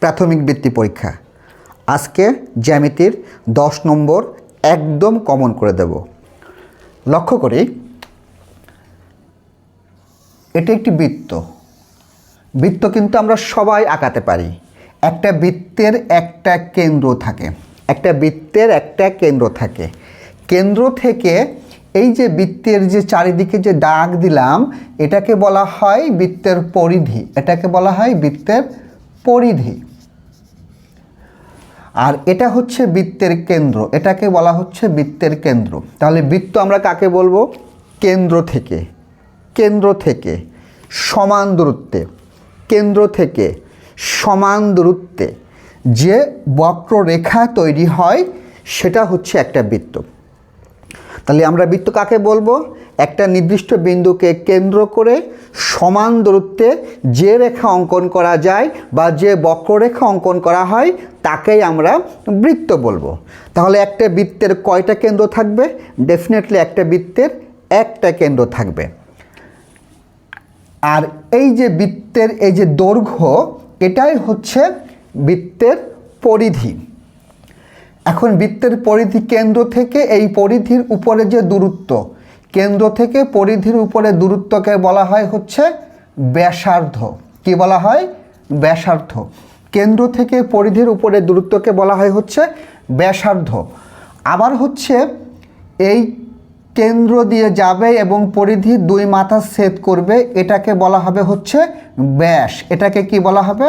প্রাথমিক বৃত্তি পরীক্ষা। আজকে জ্যামিতির দশ নম্বর একদম কমন করে দেব। লক্ষ্য করি, এটা একটি বৃত্ত। বৃত্ত কিন্তু আমরা সবাই আঁকাতে পারি। একটা বৃত্তের একটা কেন্দ্র থাকে। একটা বৃত্তের একটা কেন্দ্র থাকে। কেন্দ্র থেকে এই যে বৃত্তের যে চারিদিকে যে দাগ দিলাম, এটাকে বলা হয় বৃত্তের পরিধি। এটাকে বলা হয় বৃত্তের পরিধি। আর এটা হচ্ছে বৃত্তের কেন্দ্র, এটাকে বলা হচ্ছে বৃত্তের কেন্দ্র। তাহলে বৃত্ত আমরা কাকে বলব? কেন্দ্র থেকে কেন্দ্র থেকে, সমান দূরত্বে, কেন্দ্র থেকে, সমান দূরত্বে। যে বক্ররেখা তৈরি হয়, সেটা হচ্ছে একটা বৃত্ত। তাহলে আমরা বৃত্ত কাকে বলব? একটা নির্দিষ্ট বিন্দুকে কেন্দ্র করে সমান দূরত্বে যে রেখা অঙ্কন করা যায় বা যে বক্ররেখা অঙ্কন করা হয়, তাকেই আমরা বৃত্ত বলব। তাহলে একটা বৃত্তের কয়টা কেন্দ্র থাকবে? ডেফিনেটলি একটা বৃত্তের একটা কেন্দ্র থাকবে। আর এই যে বৃত্তের, এই যে দৈর্ঘ্য, এটাই হচ্ছে বৃত্তের পরিধি। এখন বৃত্তের পরিধি কেন্দ্র থেকে এই পরিধির উপরে যে দূরত্ব, কেন্দ্র থেকে পরিধির উপরে দূরত্বকে বলা হয় হচ্ছে ব্যাসার্ধ। কি বলা হয়? ব্যাসার্ধ। কেন্দ্র থেকে পরিধির উপরে দূরত্বকে বলা হয় হচ্ছে ব্যাসার্ধ। আবার হচ্ছে এই কেন্দ্র দিয়ে যাবে এবং পরিধি দুই মাথা ছেদ করবে, এটাকে বলা হবে হচ্ছে ব্যাস। এটাকে কি বলা হবে?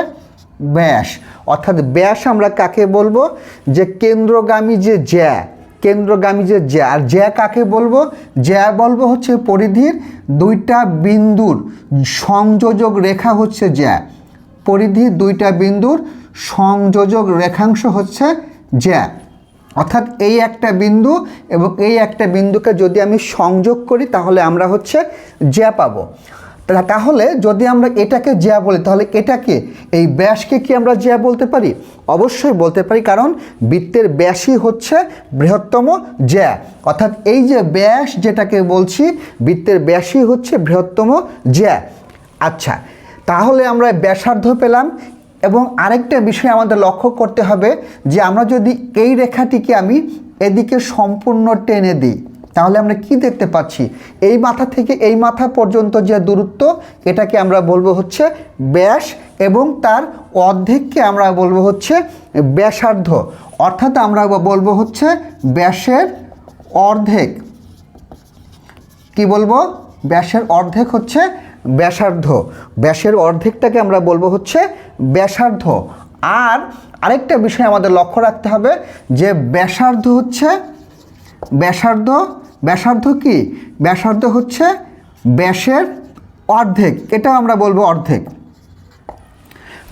ব্যাস। অর্থাৎ ব্যাস আমরা কাকে বলব? যে কেন্দ্রগামী যে জ্যা, কেন্দ্রগামী যে জ্যা। আর জ্যা কাকে বলব? জ্যা বলব হচ্ছে পরিধির দুইটা বিন্দুর সংযোজক রেখা হচ্ছে জ্যা। পরিধির দুইটা বিন্দুর সংযোজক রেখাংশ হচ্ছে জ্যা। অর্থাৎ এই একটা বিন্দু এবং এই একটা বিন্দুকে যদি আমি সংযোগ করি, তাহলে আমরা হচ্ছে জ্যা পাবো। তাহলে যদি আমরা এটাকে জ্যা বলি, তাহলে এটাকে এই ব্যাসকে কি আমরা জ্যা বলতে পারি? অবশ্যই বলতে পারি, কারণ বৃত্তের ব্যাসই হচ্ছে বৃহত্তম জ্যা। অর্থাৎ এই যে ব্যাস যেটাকে বলছি, বৃত্তের ব্যাসই হচ্ছে বৃহত্তম জ্যা। আচ্ছা তাহলে আমরা ব্যাসার্ধ পেলাম, এবং আরেকটা বিষয় আমাদের লক্ষ্য করতে হবে যে আমরা যদি এই রেখাটিকে আমি এদিকে সম্পূর্ণ টেনে দিই তাহলে আমরা কি দেখতে পাচ্ছি? এই মাথা থেকে এই মাথা পর্যন্ত যে দূরত্ব, এটাকে আমরা বলব হচ্ছে ব্যাস এবং তার অর্ধেককে আমরা বলব হচ্ছে ব্যাসার্ধ। অর্থাৎ আমরা বলব হচ্ছে ব্যাসের অর্ধেক। কি বলব? ব্যাসের অর্ধেক হচ্ছে ব্যাসার্ধ। ব্যাসের অর্ধেকটাকে আমরা বলব হচ্ছে ব্যাসার্ধ। আর আরেকটা বিষয় আমাদের লক্ষ্য রাখতে হবে যে ব্যাসার্ধ হচ্ছে ব্যাসার্ধ ব্যাসার্ধ কি? ব্যাসার্ধ হচ্ছে ব্যাসের অর্ধেক। এটা আমরা বলব অর্ধেক।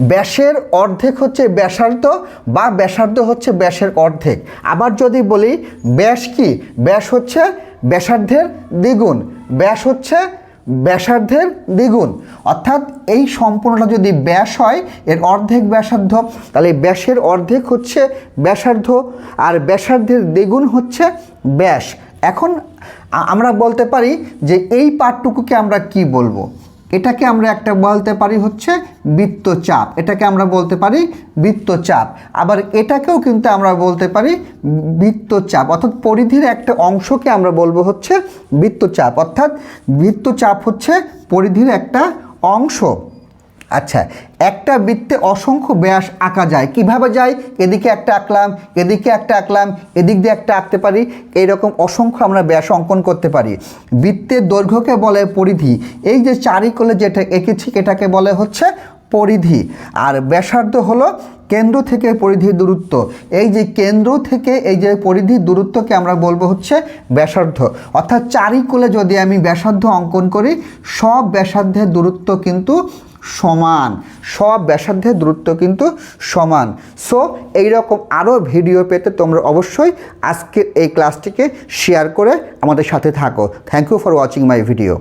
ব্যাসের অর্ধেক হচ্ছে ব্যাসার্ধ বা ব্যাসার্ধ হচ্ছে ব্যাসের অর্ধেক। আবার যদি বলি, ব্যাস কি? ব্যাস হচ্ছে ব্যাসার্ধের দ্বিগুণ। ব্যাস হচ্ছে ব্যাসার্ধের দ্বিগুণ। অর্থাৎ এই সম্পূর্ণটা যদি ব্যাস হয়, এর অর্ধেক ব্যাসার্ধ, তাহলে ব্যাসের অর্ধেক হচ্ছে ব্যাসার্ধ, আর ব্যাসার্ধের দ্বিগুণ হচ্ছে ব্যাস। এখন আমরা বলতে পারি যে এই পাঠটুকুকে আমরা কি বলব? এটাকে আমরা একটা বলতে পারি হচ্ছে বৃত্তচাপ। এটাকে আমরা বলতে পারি বৃত্তচাপ। আবার এটাকেও কিন্তু আমরা বলতে পারি বৃত্তচাপ। অর্থাৎ পরিধির একটা অংশকে আমরা বলব হচ্ছে বৃত্তচাপ। অর্থাৎ বৃত্তচাপ হচ্ছে পরিধির একটা অংশ। আচ্ছা একটা বৃত্তে অসংখ্য ব্যাস আঁকা যায়, কীভাবে যায়? এদিকে একটা আঁকলাম, এদিকে একটা আঁকলাম, এদিক দিয়ে একটা আঁকতে পারি, এইরকম অসংখ্য আমরা ব্যাস অঙ্কন করতে পারি। বৃত্তের দৈর্ঘ্যকে বলে পরিধি, এই যে চারিকোলে যেটা এঁকেছি, এটাকে বলে হচ্ছে পরিধি। আর ব্যাসার্ধ হলো কেন্দ্র থেকে পরিধির দূরত্ব। এই যে কেন্দ্র থেকে এই যে পরিধির দূরত্বকে আমরা বলব হচ্ছে ব্যাসার্ধ। অর্থাৎ চারিকোলে যদি আমি ব্যাসার্ধ অঙ্কন করি, সব ব্যাসার্ধের দূরত্ব কিন্তু সমান। সব ব্যাসার্ধের দূরত্ব কিন্তু সমান। সো এইরকম আরও ভিডিও পেতে তোমরা অবশ্যই আজকের এই ক্লাসটিকে শেয়ার করে আমাদের সাথে থাকো। Thank you for watching my video